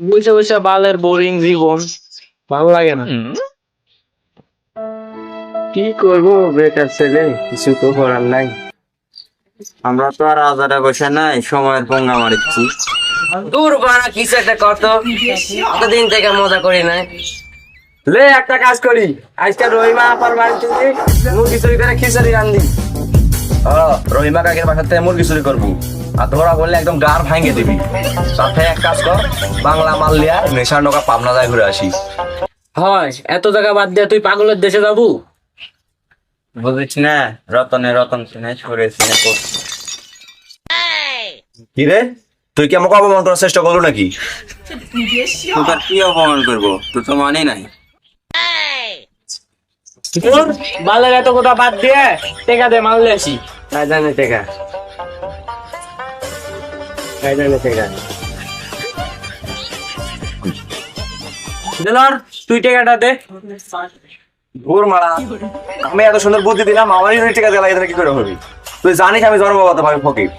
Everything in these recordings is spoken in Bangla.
বসে বসে বালের বোরিং জীবন। ভালো লাগে না। কি করব বেকার ছেলে কিছু তো করার নাই। আমরা তো আর আজারে বসে নাই সময়ের পঙ্গা মারিচ্ছি। দূর বাড়া কিছু একটা কত। কতদিন থেকে মজা করি নাই। লে একটা কাজ করি। আজকে রহিমা আপার বাড়ি থেকে মুরগি চুরি করে খিচুড়ি রান্ধি। রহিমা কাকের বাসার থেকে মুরগি চুরি করব। আর ধরা করলে একদম গার ভাঙে দিবি। সাথে এক কাজ কর বাংলা মাল লিয়া নেশার নৌকা পাবনা যায় ঘুরে আসি হয় এত টাকা বাদ দিয়ে তুই পাগলের দেশে যাবু? বুঝিস না রতনে রতন সিনে সরে সিনে কি রে? তুই কি আমাকে অপমান করার চেষ্টা করল নাকি? তোর কি অপমান করব? তুই তো মানে নাই। বালের এত কথা বাদ দিয়ে টেকা দে আসি। না জানে টেকা। না জানে টেকা। দিলার তুই টেকাটা দে। ঘুর মারা আমি এত সুন্দর বুদ্ধি দিলাম আমারই যদি টিকা দেওয়া লাগে কি করে হবে? তুই জানিস আমি জন্মগত ভাবে ফকির।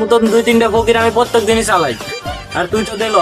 মতন দুই তিনটা ফকির আমি প্রত্যেক দিনই চালাই। আর তুই তো দিল